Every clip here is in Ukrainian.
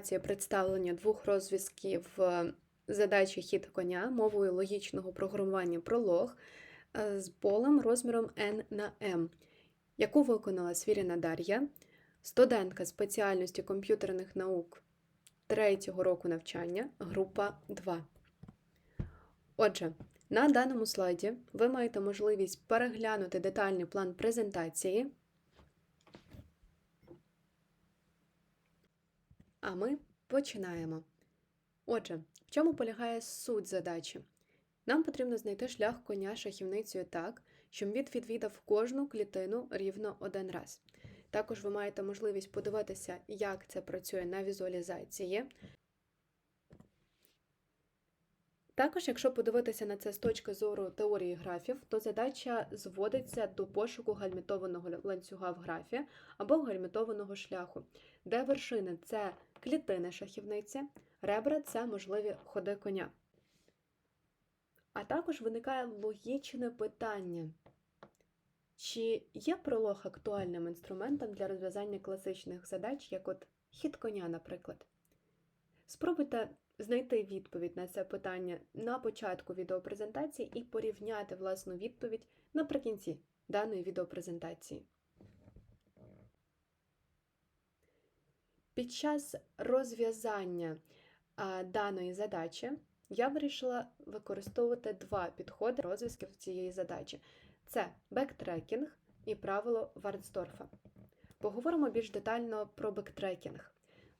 Представлення двох розв'язків е, задачі хід коня мовою логічного програмування пролог е, з полем розміром n на m, яку виконала Свіріна Дар'я, студентка спеціальності комп'ютерних наук третього року навчання, група 2. Отже, на даному слайді ви маєте можливість переглянути детальний план презентації. А ми починаємо. Отже, в чому полягає суть задачі? Нам потрібно знайти шлях коня шахівницею так, щоб він відвідав кожну клітину рівно один раз. Також ви маєте можливість подивитися, як це працює на візуалізації. Також, якщо подивитися на це з точки зору теорії графів, то задача зводиться до пошуку гальмітованого ланцюга в графі або гальмітованого шляху, де вершини це клітини шахівниці, ребра це можливі ходи коня. А також виникає логічне питання. Чи є пролог актуальним інструментом для розв'язання класичних задач, як от хід коня, наприклад? Спробуйте знайти відповідь на це питання на початку відеопрезентації і порівняти власну відповідь наприкінці даної відеопрезентації. Під час розв'язання даної задачі я вирішила використовувати два підходи розв'язків цієї задачі: це бектрекінг і правило Варнсторфа. Поговоримо більш детально про бектрекінг.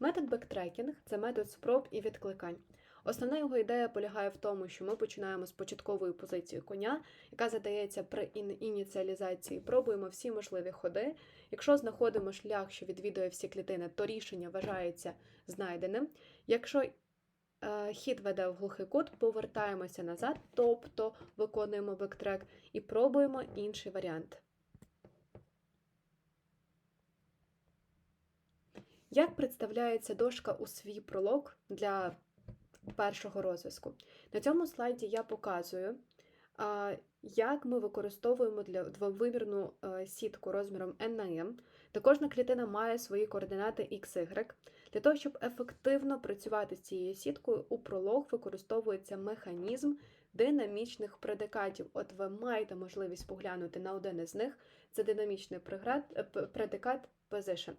Метод бектрекінг це метод спроб і відкликань. Основна його ідея полягає в тому, що ми починаємо з початкової позиції коня, яка задається при ініціалізації, пробуємо всі можливі ходи. Якщо знаходимо шлях, що відвідує всі клітини, то рішення вважається знайденим. Якщо е, хід веде в глухий кут, повертаємося назад, тобто виконуємо бектрек і пробуємо інший варіант. Як представляється дошка у свій пролог для першого розв'язку? На цьому слайді я показую, як ми використовуємо для двовимірну сітку розміром n на m, де кожна клітина має свої координати x, y. Для того, щоб ефективно працювати з цією сіткою, у пролог використовується механізм динамічних предикатів. От ви маєте можливість поглянути на один із них, це динамічний предикат position.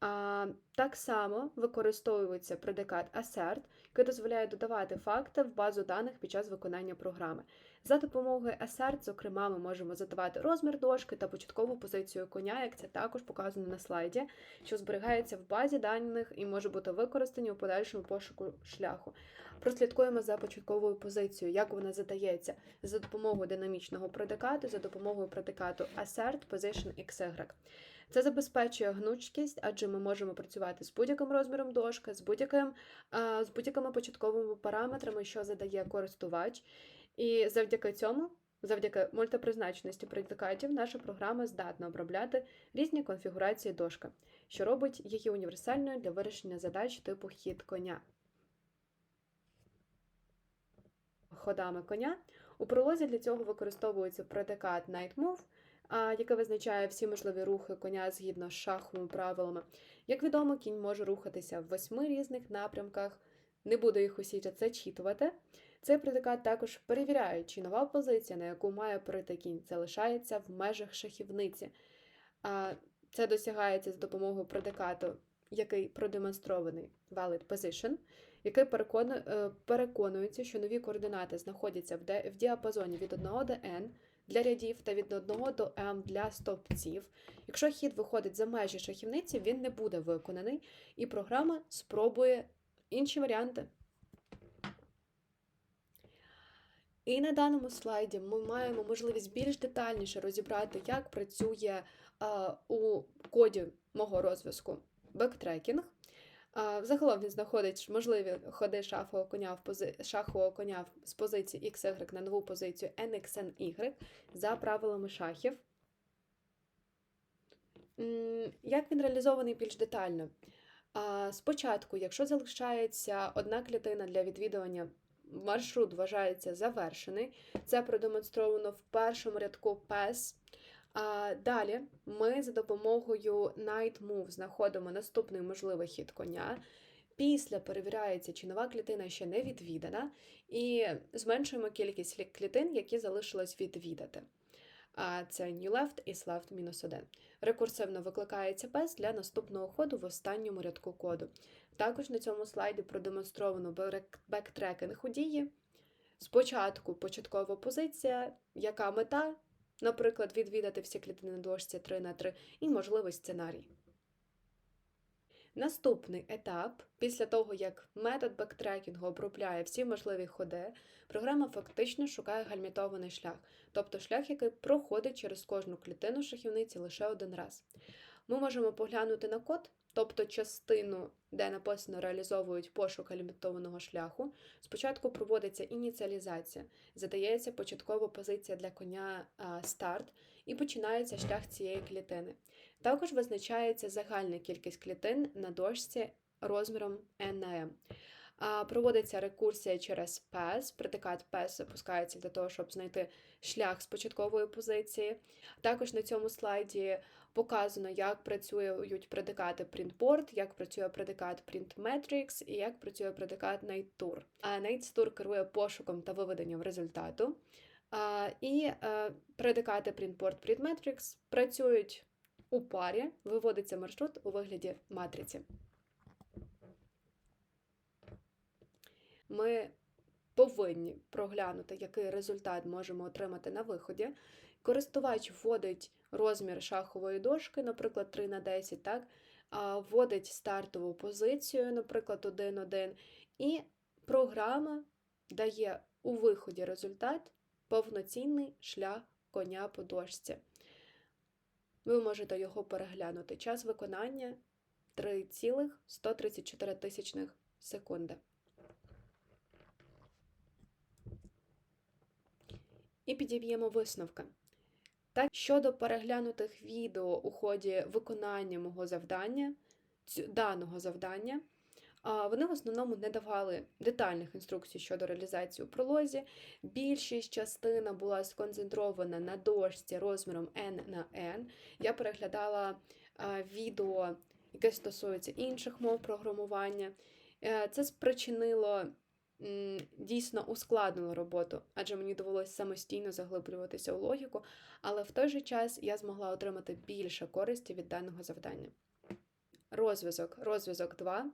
А, Так само використовується предикат assert, який дозволяє додавати факти в базу даних під час виконання програми. За допомогою assert, зокрема, ми можемо задавати розмір дошки та початкову позицію коня, як це також показано на слайді, що зберігається в базі даних і може бути використані у подальшому пошуку шляху. Прослідкуємо за початковою позицією, як вона задається за допомогою динамічного предикату, за допомогою предикату assert, position, xy. Це забезпечує гнучкість, адже ми можемо працювати з будь-яким розміром дошки, з будь-яким з будь-якими початковими параметрами, що задає користувач. І завдяки цьому, завдяки мультипризначеності предикатів, наша програма здатна обробляти різні конфігурації дошки, що робить її універсальною для вирішення задач типу хід коня. Ходами коня. У пролозі для цього використовується предикат Night Move, яке визначає всі можливі рухи коня згідно з шаховими правилами. Як відомо, кінь може рухатися в восьми різних напрямках, не буду їх усі зачитувати. Цей предикат також перевіряє, чи нова позиція, на яку має перейти кінь, залишається в межах шахівниці. Це досягається з допомогою предикату, який продемонстрований valid position, який е, переконується, що нові координати знаходяться в діапазоні від 1 до n для рядів та від 1 до m для стовпців. Якщо хід виходить за межі шахівниці, він не буде виконаний, і програма спробує інші варіанти. І на даному слайді ми маємо можливість більш детальніше розібрати, як працює у коді мого розв'язку бектрекінг. Загалом він знаходить можливі ходи шахового коня в пози... шахового коня з позиції XY на нову позицію NXNY за правилами шахів. Як він реалізований більш детально? Спочатку, якщо залишається одна клітина для відвідування, маршрут вважається завершений. Це продемонстровано в першому рядку PES. Далі ми за допомогою Night Move знаходимо наступний можливий хід коня. Після перевіряється, чи нова клітина ще не відвідана, і зменшуємо кількість клітин, які залишилось відвідати. А це new left і left мінус 1. Рекурсивно викликається без для наступного ходу в останньому рядку коду. Також на цьому слайді продемонстровано бек- бектрекінг у дії. Спочатку початкова позиція, яка мета, наприклад, відвідати всі клітини на дошці 3 на 3 і можливий сценарій. Наступний етап, після того, як метод бектрекінгу обробляє всі можливі ходи, програма фактично шукає гальмітований шлях, тобто шлях, який проходить через кожну клітину шахівниці лише один раз. Ми можемо поглянути на код, тобто частину, де написано реалізовують пошук алімітованого шляху. Спочатку проводиться ініціалізація, задається початкова позиція для коня старт і починається шлях цієї клітини. Також визначається загальна кількість клітин на дошці розміром n на m. Проводиться рекурсія через PES. Предикат PES запускається для того, щоб знайти шлях з початкової позиції. Також на цьому слайді показано, як працюють предикати printboard, як працює предикат printmetrics і як працює предикат nateTour. А nateTour керує пошуком та виведенням результату. І е, предикати printboard printmetrics працюють у парі, виводиться маршрут у вигляді матриці. Ми повинні проглянути, який результат можемо отримати на виході. Користувач вводить розмір шахової дошки, наприклад, 3 на 10, так? вводить стартову позицію, наприклад, 1-1, і програма дає у виході результат повноцінний шлях коня по дошці. Ви можете його переглянути. Час виконання 3,134 секунди. І підіб'ємо висновки. Так, щодо переглянутих відео у ході виконання мого завдання, даного завдання, вони в основному не давали детальних інструкцій щодо реалізації у пролозі. Більшість частина була сконцентрована на дошці розміром N на N. Я переглядала відео, яке стосується інших мов програмування. Е, Це спричинило дійсно ускладнило роботу, адже мені довелося самостійно заглиблюватися у логіку, але в той же час я змогла отримати більше користі від даного завдання. Розв'язок. Розв'язок 2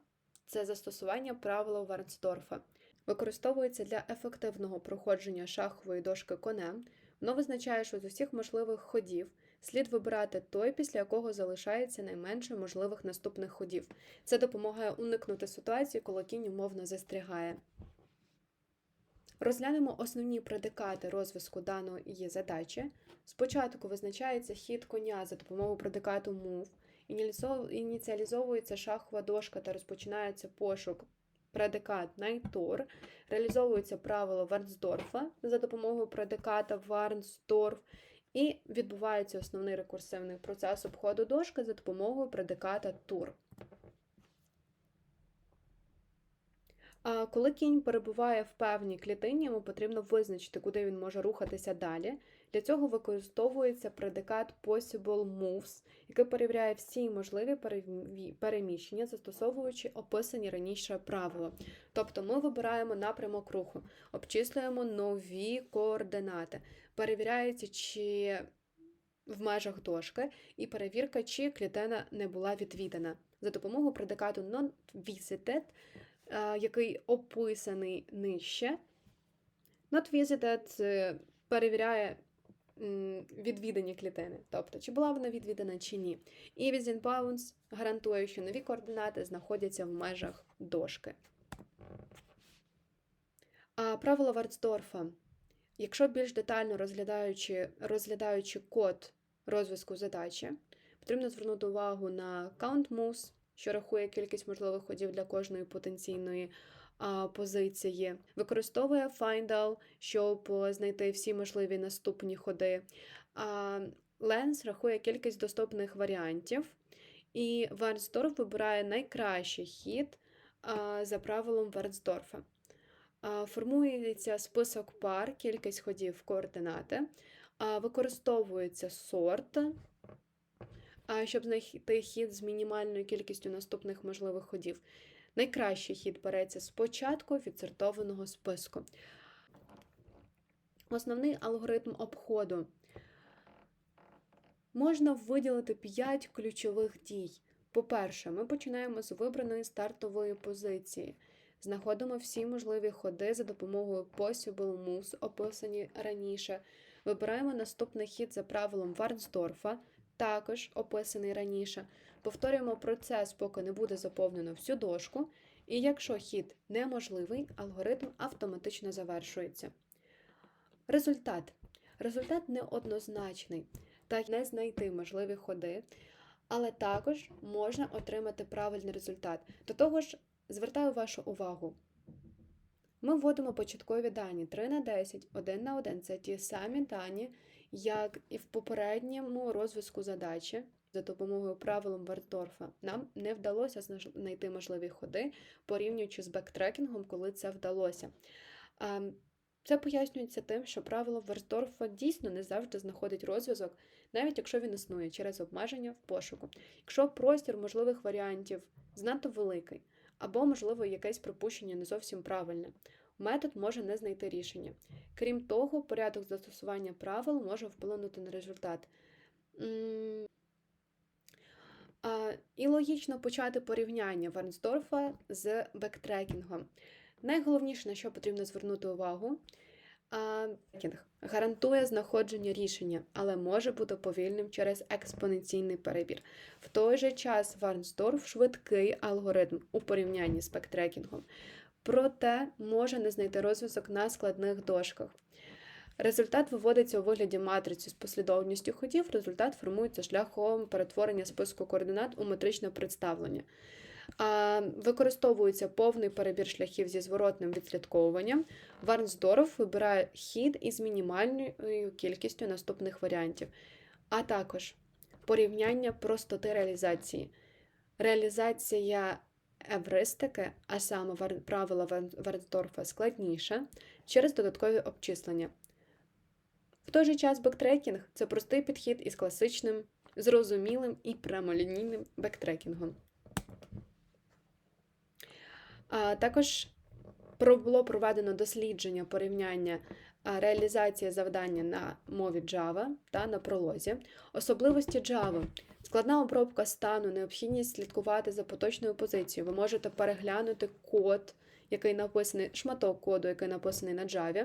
це застосування правила Варнсдорфа. Використовується для ефективного проходження шахової дошки конем. Воно визначає, що з усіх можливих ходів слід вибирати той, після якого залишається найменше можливих наступних ходів. Це допомагає уникнути ситуації, коли кінь умовно застрягає. Розглянемо основні предикати розв'язку даної задачі. Спочатку визначається хід коня за допомогою предикату move, ініціалізовується шахова дошка та розпочинається пошук предикат Найтор, реалізовується правило Варнсдорфа за допомогою предиката Варнсдорф, і відбувається основний рекурсивний процес обходу дошки за допомогою предиката Тур. А коли кінь перебуває в певній клітині, йому потрібно визначити, куди він може рухатися далі. Для цього використовується предикат Possible Moves, який перевіряє всі можливі перемі- переміщення, застосовуючи описані раніше правила. Тобто ми вибираємо напрямок руху, обчислюємо нові координати, перевіряється, чи в межах дошки, і перевірка, чи клітина не була відвідана за допомогою предикату non-visited, е, який описаний нижче. Not visited е, перевіряє відвідані клітини, тобто чи була вона відвідана чи ні. І within bounds гарантує, що нові координати знаходяться в межах дошки. А правило Варцдорфа. Якщо більш детально розглядаючи, розглядаючи код розв'язку задачі, потрібно звернути увагу на count moves, що рахує кількість можливих ходів для кожної потенційної а, позиції. Використовує findall, щоб знайти всі можливі наступні ходи. А, Lens рахує кількість доступних варіантів. І Варнсдорф вибирає найкращий хід а, за правилом Варнсдорфа. Формується список пар, кількість ходів координати. А, Використовується сорт, щоб знайти хід з мінімальною кількістю наступних можливих ходів. Найкращий хід береться спочатку відсортованого списку. Основний алгоритм обходу. Можна виділити 5 ключових дій. По-перше, ми починаємо з вибраної стартової позиції. Знаходимо всі можливі ходи за допомогою Possible Moves, описані раніше. Вибираємо наступний хід за правилом Варнсдорфа, також описаний раніше. Повторюємо процес, поки не буде заповнено всю дошку. І якщо хід неможливий, алгоритм автоматично завершується. Результат. Результат неоднозначний, та не знайти можливі ходи, але також можна отримати правильний результат. До того ж, звертаю вашу увагу. Ми вводимо початкові дані 3 на 10, 1 на 1. Це ті самі дані, як і в попередньому розв'язку задачі. За допомогою правилом Вартдорфа нам не вдалося знайти можливі ходи, порівнюючи з бектрекінгом, коли це вдалося. Ем, Це пояснюється тим, що правило Версдорфа дійсно не завжди знаходить розв'язок, навіть якщо він існує через обмеження в пошуку. Якщо простір можливих варіантів занадто великий, або, можливо, якесь припущення не зовсім правильне, метод може не знайти рішення. Крім того, порядок застосування правил може вплинути на результат. І логічно почати порівняння Варнсдорфа з бектрекінгом. Найголовніше, на що потрібно звернути увагу, бектрекінг гарантує знаходження рішення, але може бути повільним через експоненційний перебір. В той же час Варнсдорф швидкий алгоритм у порівнянні з бектрекінгом, проте може не знайти розв'язок на складних дошках. Результат виводиться у вигляді матриці з послідовністю ходів. Результат формується шляхом перетворення списку координат у метричне представлення. Використовується повний перебір шляхів зі зворотним відслідковуванням. Варнсдорф вибирає хід із мінімальною кількістю наступних варіантів, а також порівняння простоти реалізації. Реалізація евристики, а саме правила Варнсдорфа, складніша через додаткові обчислення. В той же час бектрекінг це простий підхід із класичним, зрозумілим і прямолінійним бектрекінгом. А також було проведено дослідження порівняння реалізації завдання на мові Java та на пролозі, особливості Java, складна обробка стану, необхідність слідкувати за поточною позицією. Ви можете переглянути код, який написаний, шматок коду, який написаний на Java,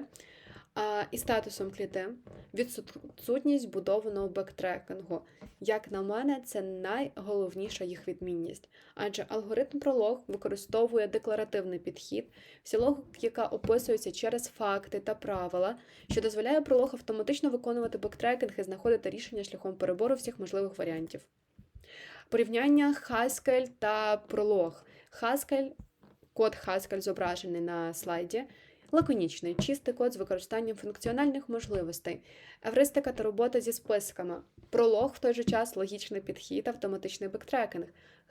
і статусом клітин, відсутність будованого бектрекінгу. Як на мене, це найголовніша їх відмінність. Адже алгоритм пролог використовує декларативний підхід, вся логіка описується через факти та правила, що дозволяє пролог автоматично виконувати бектрекінг і знаходити рішення шляхом перебору всіх можливих варіантів. Порівняння Haskell та пролог. Haskell, код Haskell зображений на слайді. Лаконічний, чистий код з використанням функціональних можливостей, евристика та робота зі списками. Пролог в той же час логічний підхід, автоматичний бектрекінг.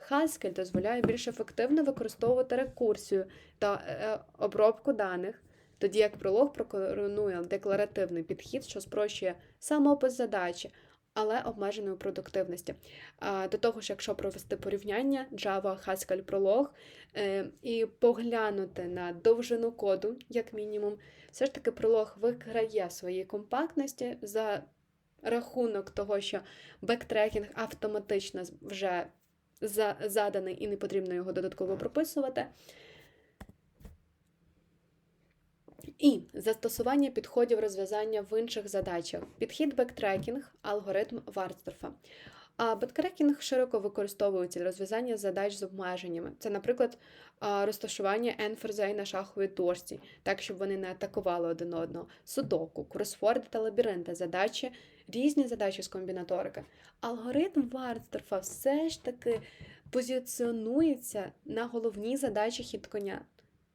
Haskell дозволяє більш ефективно використовувати рекурсію та е, обробку даних, тоді як пролог пропонує декларативний підхід, що спрощує самоопис задачі, але обмеженої продуктивності. До того ж, якщо провести порівняння Java, Haskell, пролог е, і поглянути на довжину коду, як мінімум, все ж таки пролог виграє своїй компактності за рахунок того, що бектрекінг автоматично вже заданий і не потрібно його додатково прописувати. І застосування підходів розв'язання в інших задачах. Підхід бектрекінг, алгоритм Варсдорфа. А бектрекінг широко використовується для розв'язання задач з обмеженнями. Це, наприклад, розташування енферзей на шаховій дошці, так, щоб вони не атакували один одного, судоку, кросфорди та лабіринти, задачі, різні задачі з комбінаторики. Алгоритм Варсдорфа все ж таки позиціонується на головній задачі хід коня.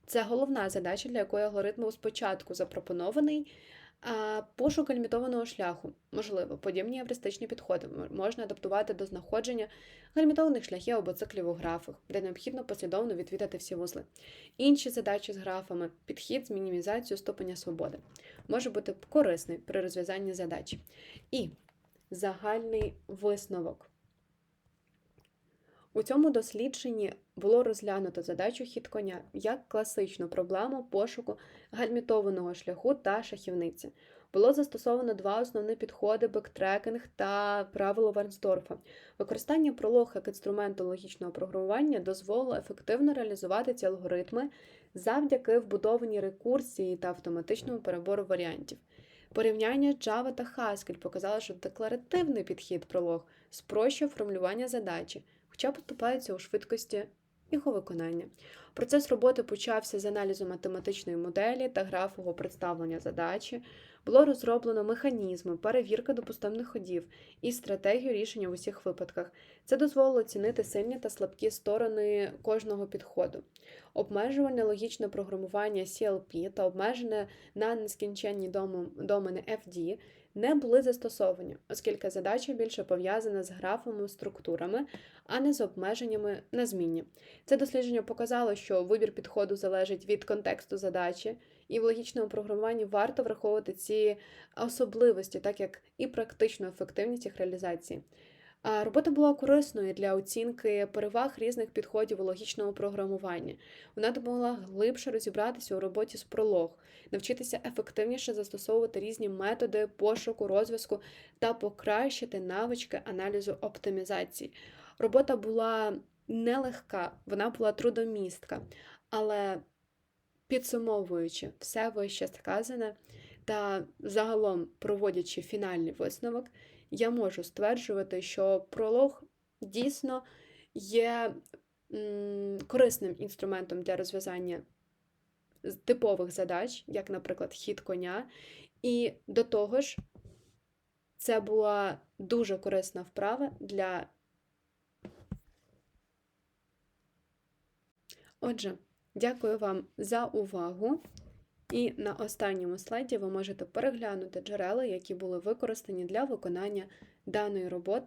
Це головна задача, для якої алгоритм спочатку запропонований. А пошук лімітованого шляху, можливо, подібні евристичні підходи можна адаптувати до знаходження лімітованих шляхів або циклів у графах, де необхідно послідовно відвідати всі вузли. Інші задачі з графами, підхід з мінімізацією ступеня свободи, може бути корисний при розв'язанні задач. І загальний висновок. У цьому дослідженні було розглянуто задачу хід коня як класичну проблему пошуку гальмітованого шляху та шахівниці. Було застосовано два основні підходи бектрекінг та правило Варнсдорфа. Використання пролог як інструменту логічного програмування дозволило ефективно реалізувати ці алгоритми завдяки вбудованій рекурсії та автоматичному перебору варіантів. Порівняння Java та Haskell показало, що декларативний підхід пролог спрощує формулювання задачі, хоча поступається у швидкості його виконання. Процес роботи почався з аналізу математичної моделі та графового представлення задачі. Було розроблено механізми, перевірки допустимих ходів і стратегію рішення в усіх випадках. Це дозволило оцінити сильні та слабкі сторони кожного підходу. Обмежувальне логічне програмування CLP та обмежене на нескінченні домени FD не були застосовані, оскільки задача більше пов'язана з графами, структурами, а не з обмеженнями на змінні. Це дослідження показало, що вибір підходу залежить від контексту задачі, і в логічному програмуванні варто враховувати ці особливості, так як і практичну ефективність їх реалізації. Робота була корисною для оцінки переваг різних підходів у логічному програмуванні. Вона допомогла глибше розібратися у роботі з пролог, навчитися ефективніше застосовувати різні методи пошуку, розв'язку та покращити навички аналізу оптимізації. Робота була нелегка, вона була трудомістка, але підсумовуючи все вище сказане та загалом проводячи фінальний висновок, я можу стверджувати, що пролог дійсно є корисним інструментом для розв'язання типових задач, як, наприклад, хід коня. І до того ж, це була дуже корисна вправа для. Отже, дякую вам за увагу. І на останньому слайді ви можете переглянути джерела, які були використані для виконання даної роботи.